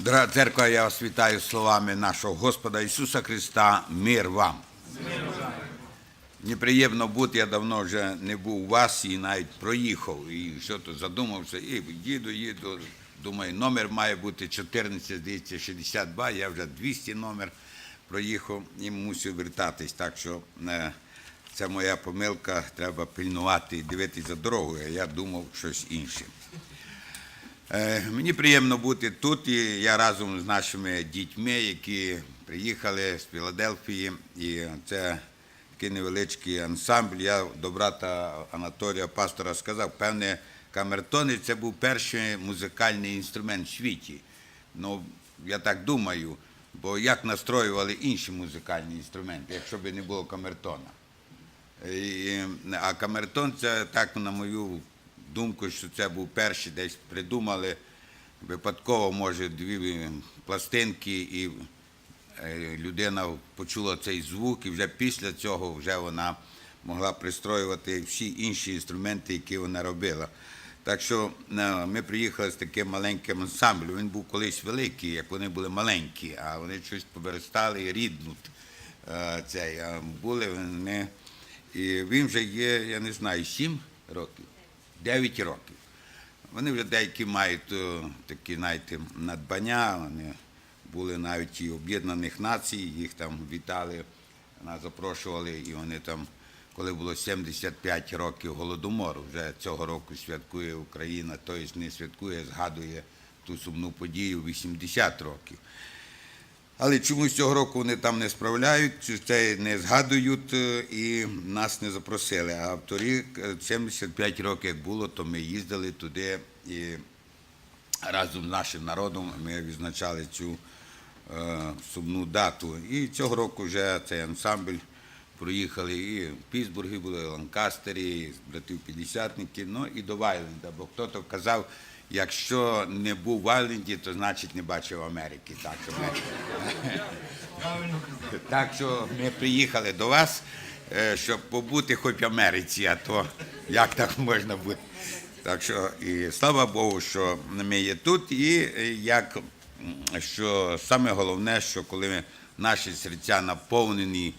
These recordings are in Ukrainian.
Дорога церква, я вас вітаю словами нашого Господа Ісуса Христа. Мир вам. Мені приємно бути, я давно вже не був у вас і навіть проїхав. І що то задумався, і їду, їду. Думаю, номер має бути 14, здається, 62, я вже 200 номер проїхав і мусив вертатись. Так що е, це моя помилка, треба пильнувати і дивитися за дорогою, а я думав щось інше. Е, Мені приємно бути тут, і я разом з нашими дітьми, які приїхали з Філадельфії, і це такий невеличкий ансамбль. Я до брата Анатолія пастора сказав, певне, камертони це був перший музикальний інструмент в світі. Ну, я так думаю, бо як настроювали інші музикальні інструменти, якщо б не було камертона. І, а камертон це так, на мою думку, що це був перший, десь придумали випадково, може, дві пластинки, і е, людина почула цей звук, і вже після цього вже вона могла пристроювати всі інші інструменти, які вона робила. Так що е, ми приїхали з таким маленьким ансамблем. Він був колись великий, як вони були маленькі, а вони щось повиростали і ріднуть. Е, Цей, були вони. І він вже є, я не знаю, 7 років, 9 років. Вони вже деякі мають е, такі, знаєте, надбання, вони були навіть і Об'єднаних Націй, їх там вітали, нас запрошували, і вони там, коли було 75 років Голодомору, вже цього року святкує Україна, тобто не святкує, згадує ту сумну подію 80 років. Але чомусь цього року вони там не справляють, це не згадують е, і нас не запросили. А в торік е, 75 років як було, то ми їздили туди і разом з нашим народом ми відзначали цю е, сумну дату. І цього року вже цей ансамбль проїхали і в Пітсбургі були, і в Ланкастері, і братів П'ятдесятники, ну і до Вайленда. Бо хто-то казав, якщо не був в Вайленді, то значить не бачив Америки. Так що ми, так що ми приїхали до вас, е, щоб побути хоч в Америці, а то як так можна бути. Так що і слава Богу, що ми є тут. І е, як що саме головне, що коли наші серця наповнені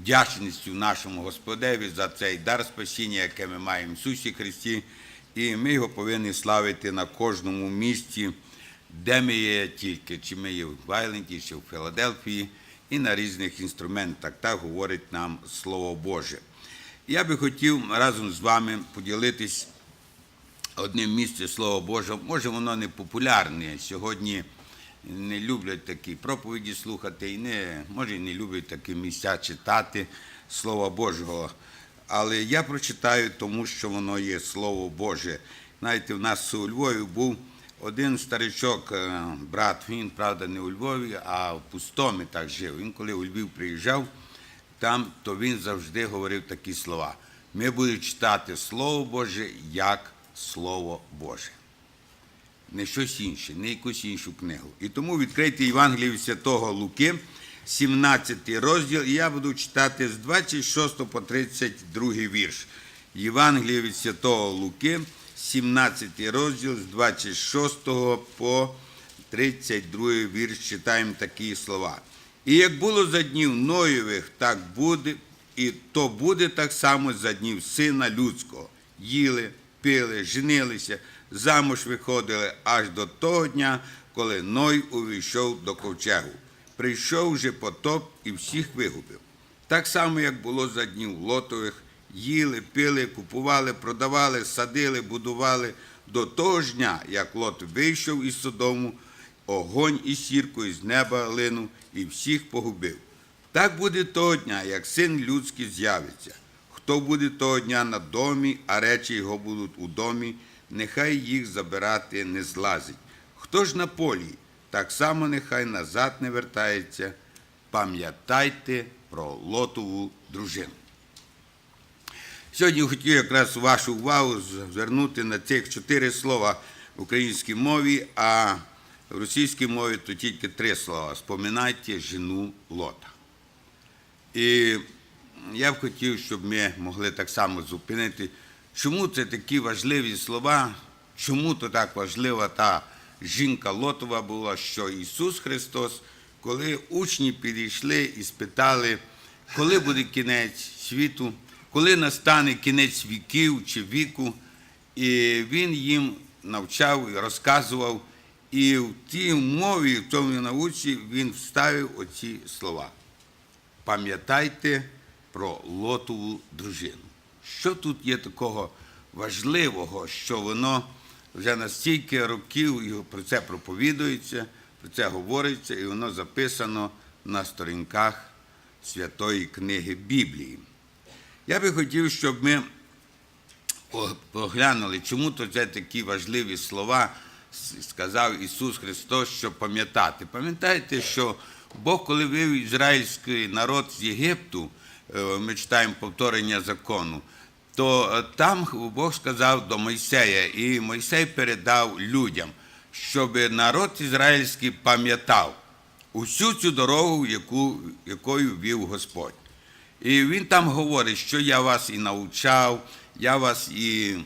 вдячністю нашому Господеві за цей дар спасіння, яке ми маємо в Ісусі Христі, і ми його повинні славити на кожному місці, де ми є тільки, чи ми є в Вайленді, чи в Філадельфії, і на різних інструментах. Так говорить нам Слово Боже. Я би хотів разом з вами поділитись одним місцем Слова Божого. Може, воно не популярне. Сьогодні не люблять такі проповіді слухати, і не, може, не люблять такі місця читати Слова Божого. Але я прочитаю, тому що воно є Слово Боже. Знаєте, в нас у Львові був один старичок, е, брат, він, правда, не у Львові, а в Пустомі так жив. Він, коли у Львів приїжджав, там, то він завжди говорив такі слова. Ми будемо читати Слово Боже як Слово Боже. Не щось інше, не якусь іншу книгу. І тому відкрийте Євангелію Святого Луки, 17 розділ, і я буду читати з 26 по 32 вірш. Євангелія від Святого Луки, 17 розділ з 26 по 32 вірш читаємо такі слова. І як було за днів Ноєвих, так буде, і то буде так само за днів Сина Людського. Їли, пили, женилися, замуж виходили аж до того дня, коли Ной увійшов до ковчегу. Прийшов же потоп і всіх вигубив. Так само, як було за днів Лотових, їли, пили, купували, продавали, садили, будували до того ж дня, як Лот вийшов із Содому, огонь і сірку із неба линув і всіх погубив. Так буде того дня, як син людський з'явиться. Хто буде того дня на домі, а речі його будуть у домі, нехай їх забирати не злазить. Хто ж на полі, так само нехай назад не вертається. Пам'ятайте про лотову дружину. Сьогодні хотів якраз вашу увагу звернути на цих чотири слова в українській мові, а в російській мові то тільки три слова. Споминайте жену Лота. І я б хотів, щоб ми могли так само зупинити, чому це такі важливі слова, чому то так важлива та жінка Лотова була, що Ісус Христос, коли учні підійшли і спитали, коли буде кінець світу, коли настане кінець віків чи віку, і він їм навчав і розказував, і в тій мові, в тому науці він вставив оці слова. Пам'ятайте про лотову дружину. Що тут є такого важливого, що воно вже настільки років про це проповідується, про це говориться, і воно записано на сторінках святої книги Біблії. Я би хотів, щоб ми поглянули, чому то це такі важливі слова сказав Ісус Христос, щоб пам'ятати. Пам'ятаєте, що Бог, коли вивів ізраїльський народ з Єгипту, е, ми читаємо повторення закону, то е, там Бог сказав до Мойсея, і Мойсей передав людям, щоб народ ізраїльський пам'ятав усю цю дорогу, яку, якою вів Господь. І він там говорить, що я вас і навчав, я вас і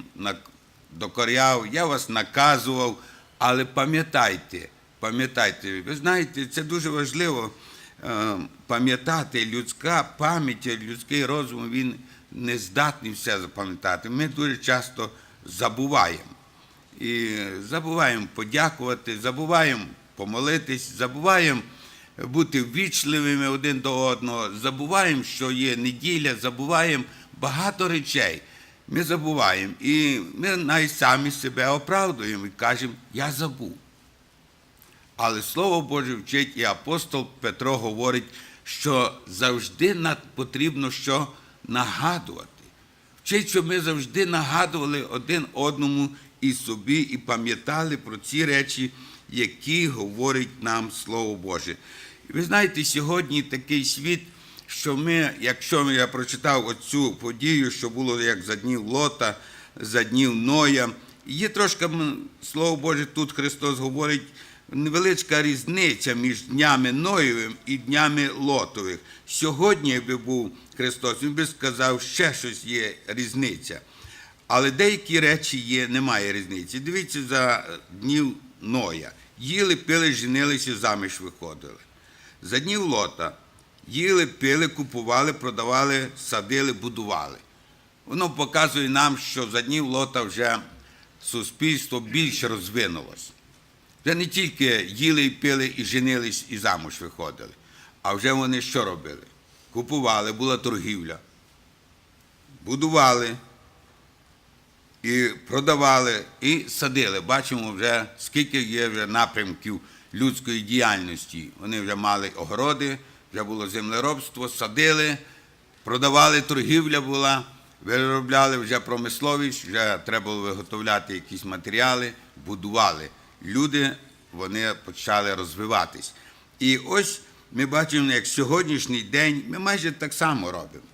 докоряв, я вас наказував, але пам'ятайте, пам'ятайте, ви знаєте, це дуже важливо е, пам'ятати, людська пам'ять, людський розум, він не здатний все запам'ятати. Ми дуже часто забуваємо. І забуваємо подякувати, забуваємо помолитись, забуваємо бути ввічливими один до одного, забуваємо, що є неділя, забуваємо багато речей. Ми забуваємо. І ми навіть самі себе оправдуємо і кажемо, я забув. Але Слово Боже вчить, і апостол Петро говорить, що завжди потрібно що нагадувати. Вчить, щоб ми завжди нагадували один одному і собі, і пам'ятали про ці речі, які говорить нам Слово Боже. І ви знаєте, сьогодні такий світ, що ми, якщо я прочитав оцю подію, що було як за днів Лота, за днів Ноя, є трошки, Слово Боже, тут Христос говорить, невеличка різниця між днями Ноєвим і днями Лотових. Сьогодні, якби був Христос, він би сказав, ще щось є різниця. Але деякі речі є, немає різниці. Дивіться за днів Ноя. Їли, пили, женилися, заміж виходили. За днів Лота їли, пили, купували, продавали, садили, будували. Воно показує нам, що за днів Лота вже суспільство більше розвинулося. Вже не тільки їли і пили, і женились, і замуж виходили, а вже вони що робили? Купували, була торгівля, будували, і продавали, і садили. Бачимо вже, скільки є вже напрямків людської діяльності. Вони вже мали огороди, вже було землеробство, садили, продавали, торгівля була, виробляли вже промисловість, вже треба було виготовляти якісь матеріали, будували. Люди вони почали розвиватись. І ось ми бачимо, як сьогоднішній день ми майже так само робимо.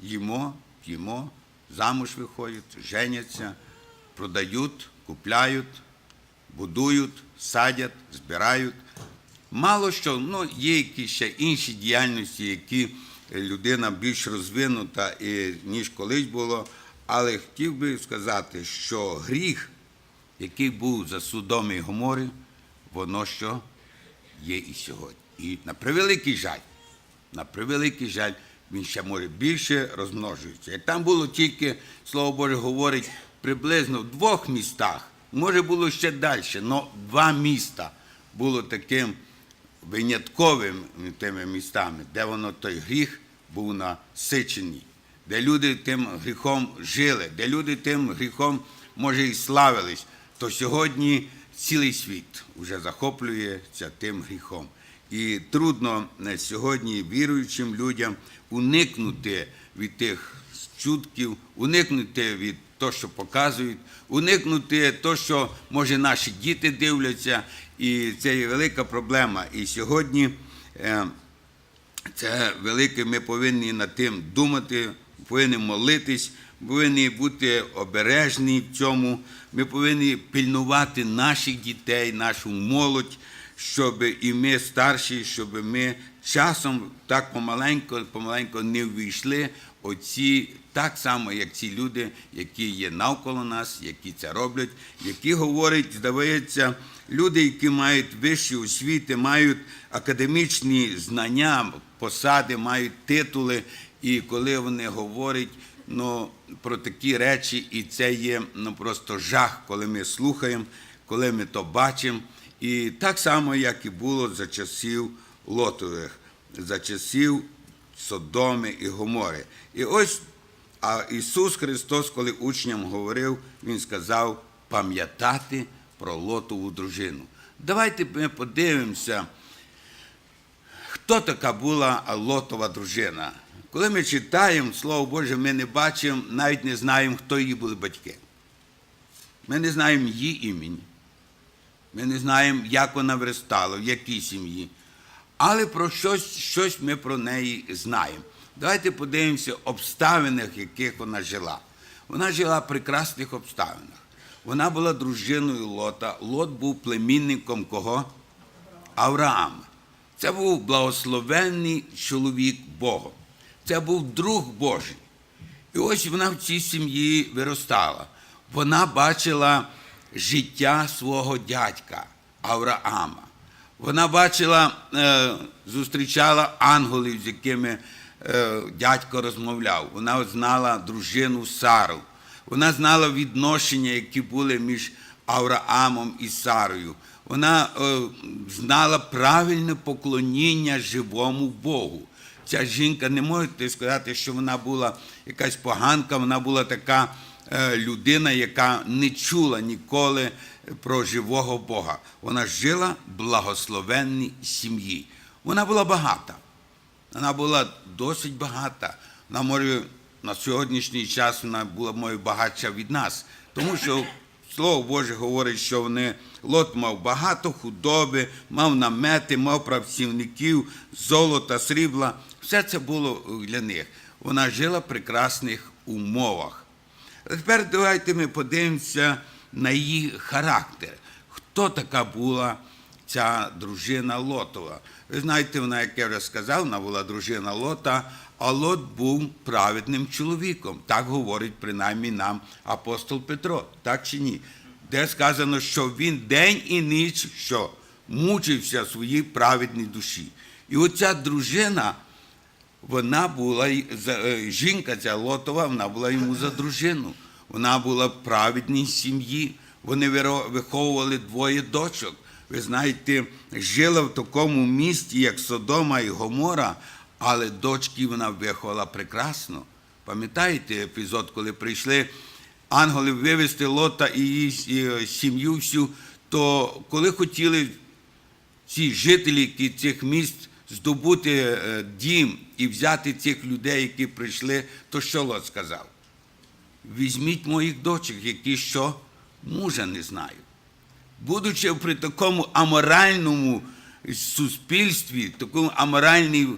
Їмо, п'ємо, замуж виходять, женяться, продають, купляють, будують, садять, збирають. Мало що, ну, є якісь ще інші діяльності, які людина більш розвинута, ніж колись було. Але хотів би сказати, що гріх, який був за судом і Гомори, воно що є і сьогодні. І на превеликий жаль, на превеликий жаль, він ще може більше розмножується. Як там було тільки, слово Боже говорить, приблизно в двох містах, може було ще далі, але два міста було таким винятковим тими містами, де воно той гріх був насичений, де люди тим гріхом жили, де люди тим гріхом, може, і славились, то сьогодні цілий світ вже захоплюється тим гріхом. І трудно е, сьогодні віруючим людям уникнути від тих чутків, уникнути від того, що показують, уникнути того, що може наші діти дивляться, і це є велика проблема. І сьогодні е, це велике, ми повинні над тим думати, повинні молитись, повинні бути обережні в цьому. Ми повинні пильнувати наших дітей, нашу молодь, щоб і ми старші, щоб ми часом так помаленько, помаленько не ввійшли оці так само, як ці люди, які є навколо нас, які це роблять, які говорять, здається, люди, які мають вищі освіти, мають академічні знання, посади, мають титули, і коли вони говорять ну, про такі речі, і це є ну, просто жах, коли ми слухаємо, коли ми то бачимо. І так само, як і було за часів Лотових, за часів Содоми і Гомори. І ось а Ісус Христос, коли учням говорив, Він сказав пам'ятати про Лотову дружину. Давайте ми подивимося, хто така була Лотова дружина. Коли ми читаємо Слово Боже, ми не бачимо, навіть не знаємо, хто її були батьки. Ми не знаємо її імені. Ми не знаємо, як вона виростала, в якій сім'ї. Але про щось, щось ми про неї знаємо. Давайте подивимося обставинах, в яких вона жила. Вона жила в прекрасних обставинах. Вона була дружиною Лота. Лот був племінником кого? Авраама. Це був благословенний чоловік Богом. Це був друг Божий. І ось вона в цій сім'ї виростала. Вона бачила життя свого дядька Авраама. Вона бачила, е, зустрічала ангелів, з якими е, дядько розмовляв. Вона знала дружину Сару. Вона знала відношення, які були між Авраамом і Сарою. Вона е, знала правильне поклоніння живому Богу. Ця жінка не можете сказати, що вона була якась поганка, вона була така е, людина, яка не чула ніколи про живого Бога. Вона жила в благословенній сім'ї. Вона була багата. Вона була досить багата. Вона може на сьогоднішній час вона була може, багатша від нас, тому що Слово Боже говорить, що вони Лот мав багато худоби, мав намети, мав працівників, золота, срібла. Все це було для них. Вона жила в прекрасних умовах. Тепер давайте ми подивимося на її характер. Хто така була ця дружина Лотова? Ви знаєте, вона, як я вже сказав, вона була дружина Лота, а Лот був праведним чоловіком. Так говорить принаймні нам апостол Петро, так чи ні? Де сказано, що він день і ніч що мучився своїй праведній душі. І оця дружина, вона була е, жінка ця Лотова, вона була йому за дружину. Вона була в праведній сім'ї. Вони виховували двоє дочок. Ви знаєте, жила в такому місті, як Содома і Гомора, але дочки вона виховала прекрасно. Пам'ятаєте епізод, коли прийшли ангели вивезти Лота і її е, сім'ю всю, то коли хотіли ці жителі цих міст здобути е, дім і взяти цих людей, які прийшли, то що Лот сказав? Візьміть моїх дочок, які що мужа не знають. Будучи при такому аморальному суспільстві, такому аморальній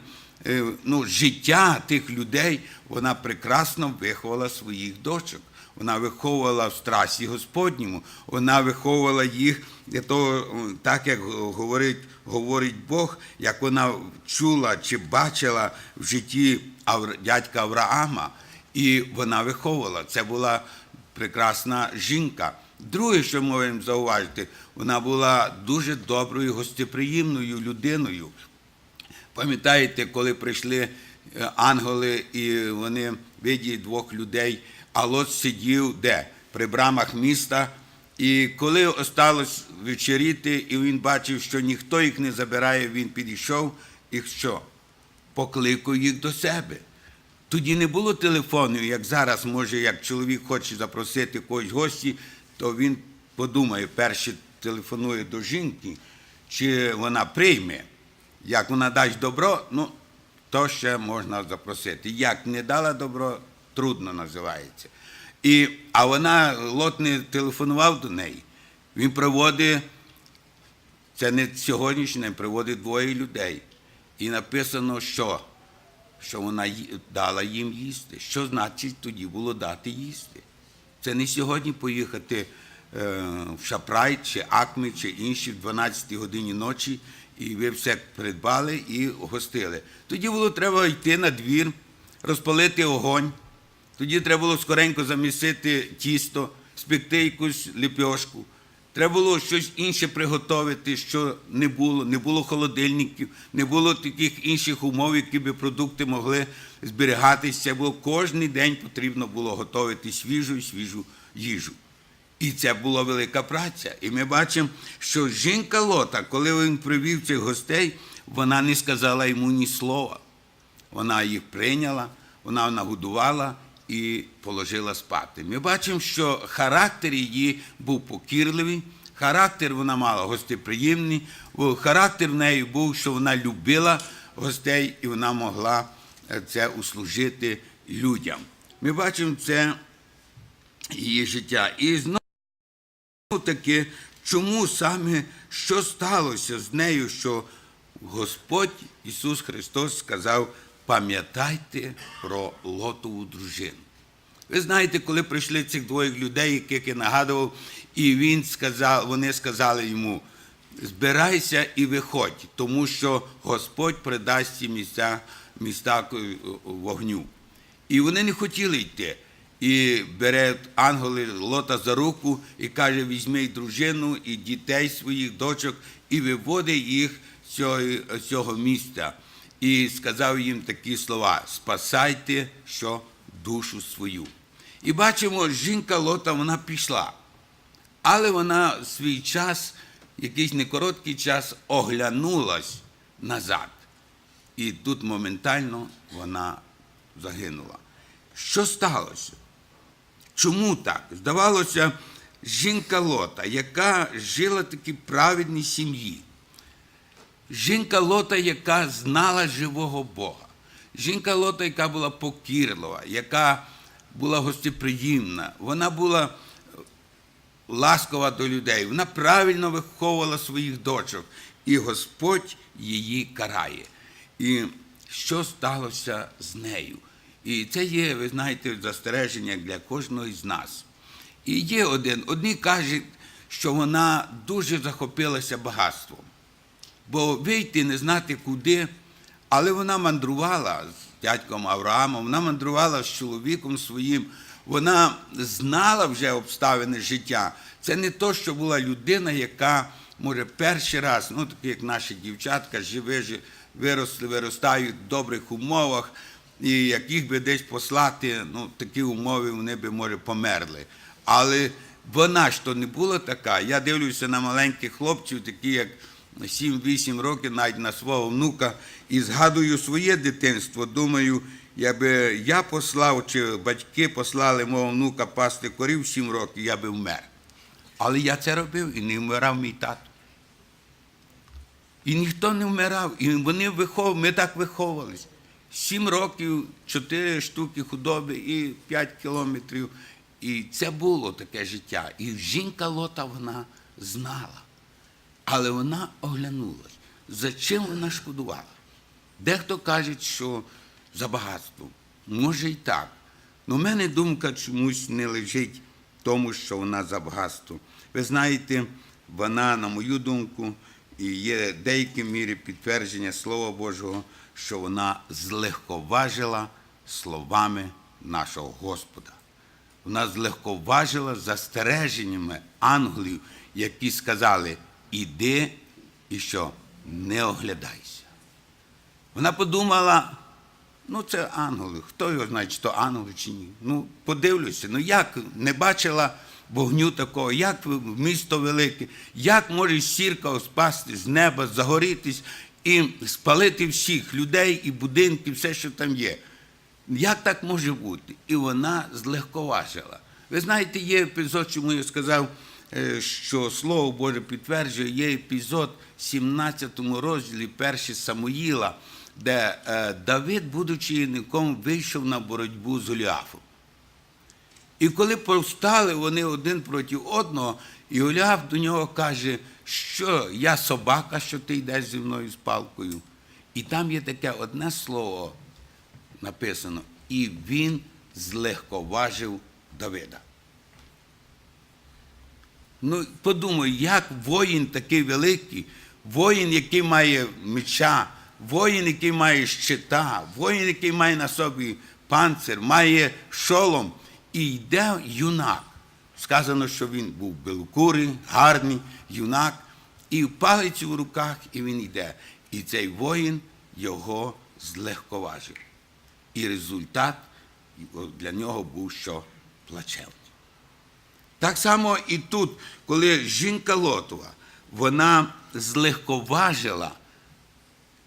е, ну, життя тих людей, вона прекрасно виховала своїх дочок. Вона виховувала в страсі Господньому, вона виховувала їх для того, так як говорить, говорить Бог, як вона чула чи бачила в житті дядька Авраама, і вона виховувала. Це була прекрасна жінка. Друге, що можемо зауважити, вона була дуже доброю, гостеприємною людиною. Пам'ятаєте, коли прийшли е, ангели і вони виділи двох людей, а Лот сидів де? При брамах міста. І коли осталось вечеріти, і він бачив, що ніхто їх не забирає, він підійшов і що? Покликав їх до себе. Тоді не було телефонів, як зараз, може, як чоловік хоче запросити когось гості, то він подумає, перше телефонує до жінки, чи вона прийме. Як вона дасть добро, ну, то ще можна запросити. Як не дала добро, трудно називається. І, а вона, Лот не телефонував до неї. Він приводить, це не сьогоднішнє, приводить двоє людей. І написано, що? Що вона дала їм їсти. Що значить тоді було дати їсти? Це не сьогодні поїхати е, в Шапрай чи Акми чи інші в 12 годині ночі, і ви все придбали і гостили. Тоді було треба йти на двір, розпалити огонь, Тоді треба було скоренько замісити тісто, спекти якусь ліпьошку. Треба було щось інше приготувати, що не було. Не було холодильників, не було таких інших умов, які би продукти могли зберігатися, бо кожен день потрібно було готувати свіжу і свіжу їжу. І це була велика праця. І ми бачимо, що жінка Лота, коли він привів цих гостей, вона не сказала йому ні слова. Вона їх прийняла, вона нагодувала і положила спати. Ми бачимо, що характер її був покірливий, характер вона мала гостеприємний, характер в неї був, що вона любила гостей і вона могла е, це услужити людям. Ми бачимо це її життя. І знову таки, чому саме що сталося з нею, що Господь Ісус Христос сказав: пам'ятайте про Лотову дружину. Ви знаєте, коли прийшли цих двоє людей, яких я нагадував, і він сказав, вони сказали йому: збирайся і виходь, тому що Господь придасть ці місця, міста е, вогню. І вони не хотіли йти. І бере ангели Лота за руку і каже: візьми дружину, і дітей своїх дочок, і виводить їх з цього місця. І сказав їм такі слова: спасайте що душу свою. І бачимо, жінка Лота вона пішла. Але вона свій час, якийсь некороткий час, оглянулась назад. І тут моментально вона загинула. Що сталося? Чому так? Здавалося, жінка Лота, яка жила в такій праведній сім'ї. Жінка Лота, яка знала живого Бога. Жінка Лота, яка була покірлива, яка була гостеприємна, вона була ласкова до людей, вона правильно виховувала своїх дочок, і Господь її карає. І що сталося з нею? І це є, ви знаєте, застереження для кожного з нас. І є один, одні кажуть, що вона дуже захопилася багатством, бо вийти не знати куди, але вона мандрувала з дядьком Авраамом, вона мандрувала з чоловіком своїм, вона знала вже обставини життя. Це не то, що була людина, яка може перший раз, ну такі як наші дівчатка, живі, виросли, виростають в добрих умовах, і як їх би десь послати, ну такі умови вони би, може, померли. Але вона ж то не була така. Я дивлюся на маленьких хлопців, такі як 7-8 років, навіть на свого внука, і згадую своє дитинство. Думаю, якби я послав, чи батьки послали мого внука пасти корів 7 років, я би вмер. Але я це робив і не вмирав мій тато. І ніхто не вмирав. І вони виховували, ми так виховувалися. Сім років, чотири штуки худоби і п'ять кілометрів. І це було таке життя. І жінка Лота вона знала. Але вона оглянулась. За чим вона шкодувала? Дехто каже, що за багатством. Може і так. Але в мене думка чомусь не лежить в тому, що вона за багатство. Ви знаєте, вона, на мою думку, і є в деякій мірі підтвердження Слова Божого, що вона злегковажила словами нашого Господа. Вона злегковажила застереженнями ангелів, які сказали: іди і що не оглядайся. Вона подумала, ну це ангели, хто його знає, чи то ангели, чи ні. Ну, подивлюся, ну як не бачила вогню такого, як місто велике, як може сірка спасти з неба, загорітись і спалити всіх людей і будинки, все, що там є. Як так може бути? І вона злегковажила. Ви знаєте, є епізод, чому я сказав, що Слово Боже підтверджує, є епізод в 17 розділі 1 Самуїла, де е, Давид, будучи юнаком, вийшов на боротьбу з Голіафом. І коли повстали вони один проти одного, і Голіаф до нього каже, що я собака, що ти йдеш зі мною з палкою. І там є таке одне слово написано, і він злегковажив Давида. Ну, подумай, як воїн такий великий, воїн, який має меча, воїн, який має щита, воїн, який має на собі панцир, має шолом, і йде юнак. Сказано, що він був белокурий, гарний юнак, і палицю в руках, і він йде. І цей воїн його злегковажив. І результат для нього був, що плачевний. Так само і тут, коли жінка Лотова, вона злегковажила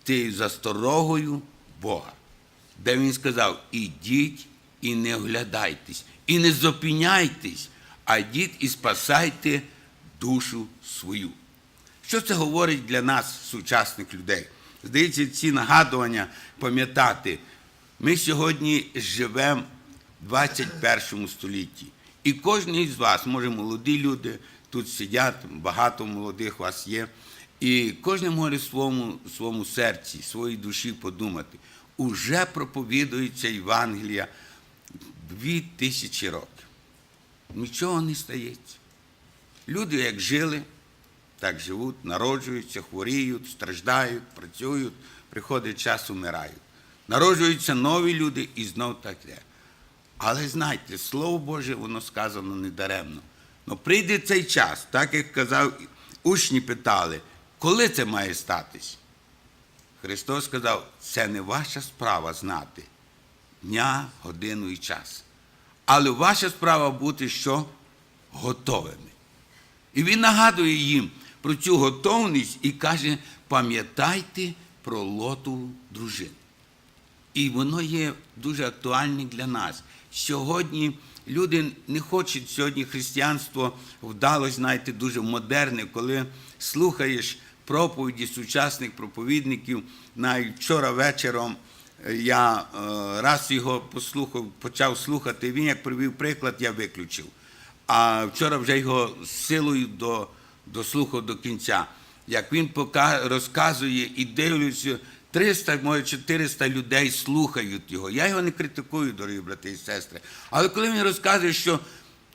тією засторогою Бога, де він сказав: ідіть і не оглядайтесь, і не зупиняйтесь, а йдіть і спасайте душу свою. Що це говорить для нас, сучасних людей? Здається, ці нагадування пам'ятати. Ми сьогодні живемо в 21 столітті. І кожен із вас, може, молоді люди, тут сидять, багато молодих вас є. І кожен може в своєму, своєму серці, своїй душі подумати, уже проповідується Євангелія дві тисячі років. Нічого не стається. Люди, як жили, так живуть, народжуються, хворіють, страждають, працюють, приходить час, умирають. Народжуються нові люди і знов так йде. Але знайте, Слово Боже, воно сказано недаремно. Но прийде цей час, так як казав, учні питали, коли це має статись? Христос сказав, це не ваша справа знати дня, годину і час. Але ваша справа бути що? Готовими. І він нагадує їм про цю готовність і каже: пам'ятайте про лотову дружину. І воно є дуже актуальне для нас. Сьогодні люди не хочуть сьогодні християнство вдалося, знаєте, дуже модерне, коли слухаєш проповіді сучасних проповідників. Навіть вчора вечором я е, раз його послухав, почав слухати. Він як привів приклад, я виключив. А вчора вже його силою до, дослухав до кінця. Як він пока, розказує і дивлюся, 300, може 400 людей слухають його. Я його не критикую, дорогі брати і сестри. Але коли він розказує, що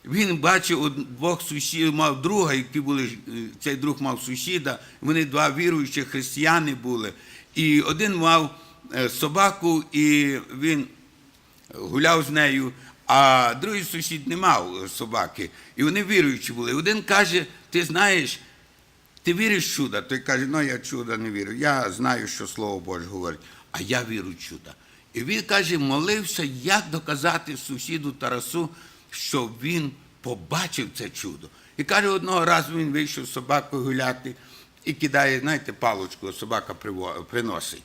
він бачив двох сусідів, мав друга, які були, е, цей друг мав сусіда, вони два віруючі християни були. І один мав е, собаку, і він гуляв з нею, а другий сусід не мав е, собаки. І вони віруючі були. Один каже: ти знаєш, ти віриш в чудо? Той каже, ну я чудо не вірю. Я знаю, що Слово Боже говорить, а я вірю в чудо. І він каже, молився, як доказати сусіду Тарасу, що він побачив це чудо. І каже, одного разу він вийшов з собакою гуляти і кидає, знаєте, палочку, собака приносить.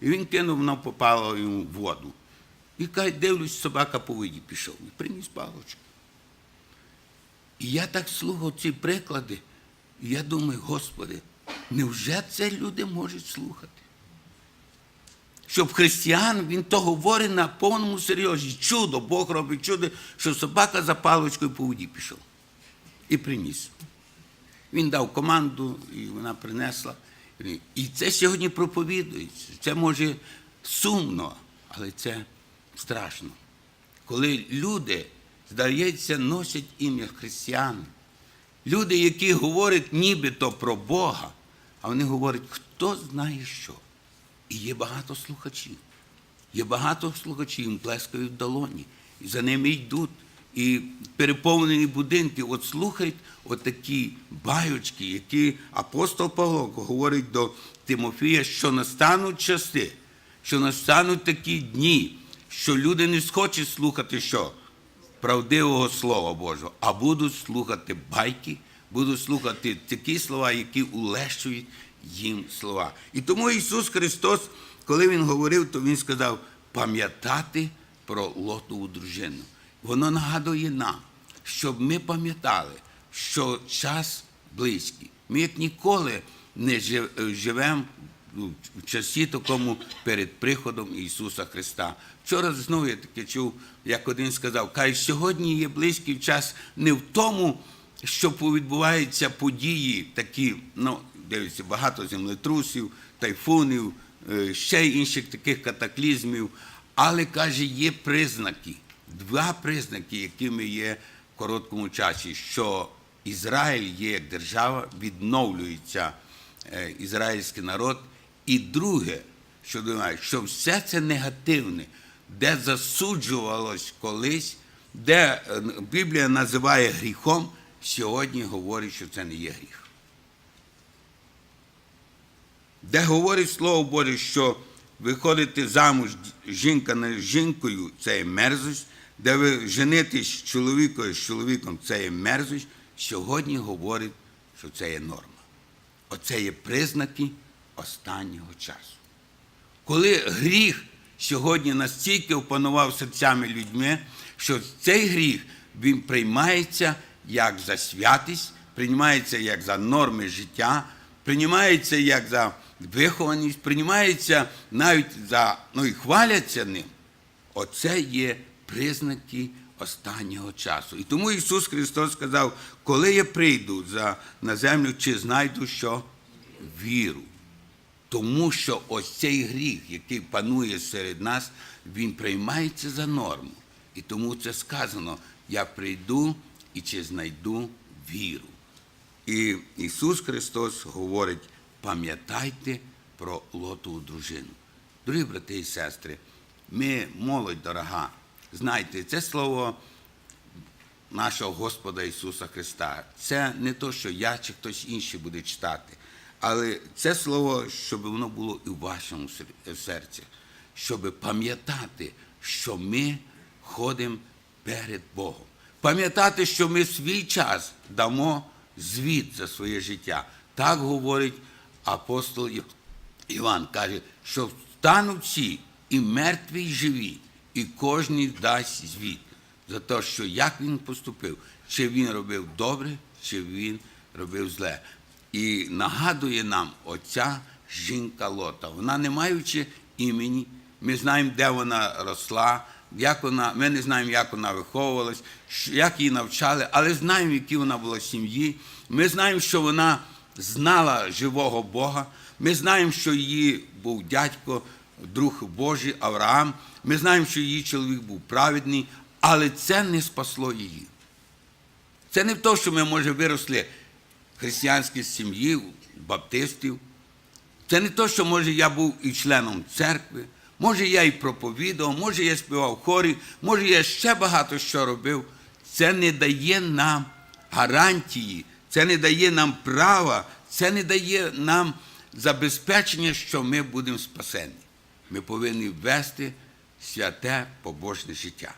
І він кинув, воно попало йому воду. І каже, дивлюсь, собака по воді пішов і приніс палочку. І я так слухав ці приклади, і я думаю, Господи, невже це люди можуть слухати? Щоб християн, він то говорить на повному серйозі. Чудо, Бог робить чудо, що собака за паличкою по воді пішов і приніс. Він дав команду, і вона принесла. І це сьогодні проповідується. Це може сумно, але це страшно. Коли люди, здається, носять ім'я християн, люди, які говорять нібито про Бога, а вони говорять, хто знає що. І є багато слухачів. Є багато слухачів, їм плескають в долоні, і за ними йдуть. І переповнені будинки, от слухають отакі байочки, які апостол Павло говорить до Тимофія, що настануть часи, що настануть такі дні, що люди не схочуть слухати що? Правдивого Слова Божого, а будуть слухати байки, будуть слухати такі слова, які улещують їм слова. І тому Ісус Христос, коли Він говорив, то Він сказав пам'ятати про Лотову дружину. Воно нагадує нам, щоб ми пам'ятали, що час близький. Ми як ніколи не живемо в часі такому перед приходом Ісуса Христа. Вчора знову я таке чув, як один сказав, каже, сьогодні є близький час не в тому, що відбуваються події такі, ну, дивіться, багато землетрусів, тайфунів, е, ще інших таких катаклізмів, але каже, є признаки, два признаки, якими є в короткому часі, що Ізраїль є як держава, відновлюється е, ізраїльський народ. І друге, що думаю, що все це негативне де засуджувалось колись, де е, Біблія називає гріхом, сьогодні говорить, що це не є гріх. Де говорить Слово Боже, що виходити замуж жінка не з жінкою це є мерзость, де ви женитесь з чоловіком з чоловіком це є мерзость, сьогодні говорить, що це є норма. Оце є признаки останнього часу. Коли гріх сьогодні настільки опанував серцями людьми, що цей гріх він приймається як за святість, приймається як за норми життя, приймається як за вихованість, приймається навіть за, ну і хваляться ним. Оце є признаки останнього часу. І тому Ісус Христос сказав, коли я прийду за, на землю, чи знайду що? Віру. Тому що ось цей гріх, який панує серед нас, він приймається за норму. І тому це сказано: я прийду і чи знайду віру. І Ісус Христос говорить: пам'ятайте про Лотову дружину. Дорогі брати і сестри, ми, молодь дорога, знайте, це слово нашого Господа Ісуса Христа. Це не то, що я чи хтось інший буде читати, але це слово, щоб воно було і в вашому серці, щоб пам'ятати, що ми ходимо перед Богом. Пам'ятати, що ми свій час дамо звіт за своє життя. Так говорить апостол Іван, каже, що встануть всі і мертві, і живі, і кожен дасть звіт за те, що як він поступив, чи він робив добре, чи він робив зле. І нагадує нам оця жінка Лота. Вона, не маючи імені, ми знаємо, де вона росла, як вона, ми не знаємо, як вона виховувалась, як її навчали, але знаємо, в якій вона була сім'ї. Ми знаємо, що вона знала живого Бога. Ми знаємо, що її був дядько, друг Божий Авраам. Ми знаємо, що її чоловік був праведний, але це не спасло її. Це не в те, що ми, може, виросли в християнській сім'ї, баптистів. Це не те, що може я був і членом церкви, може я і проповідував, може я співав хорі, може я ще багато що робив. Це не дає нам гарантії, це не дає нам права, це не дає нам забезпечення, що ми будемо спасені. Ми повинні вести святе побожне життя.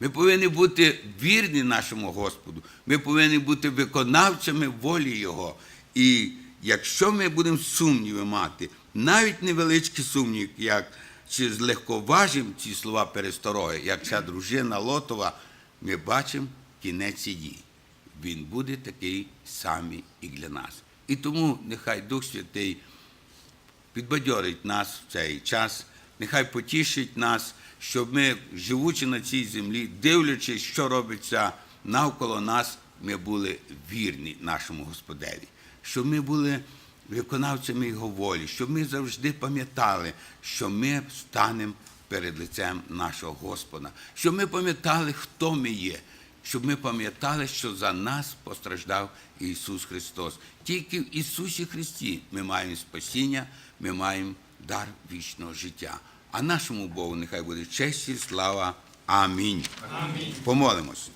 Ми повинні бути вірні нашому Господу. Ми повинні бути виконавцями волі Його. І якщо ми будемо сумніви мати, навіть невеличкі сумніви, як чи злегковажимо ці слова перестороги, як ця дружина Лотова, ми бачимо кінець її. Він буде такий самий і для нас. І тому нехай Дух Святий підбадьорить нас в цей час, нехай потішить нас, щоб ми, живучи на цій землі, дивлячись, що робиться навколо нас, ми були вірні нашому Господеві, щоб ми були виконавцями Його волі, щоб ми завжди пам'ятали, що ми станемо перед лицем нашого Господа, щоб ми пам'ятали, хто ми є, щоб ми пам'ятали, що за нас постраждав Ісус Христос. Тільки в Ісусі Христі ми маємо спасіння, ми маємо дар вічного життя. А нашому Богу нехай буде честь і слава. Амінь. Амінь. Помолимось.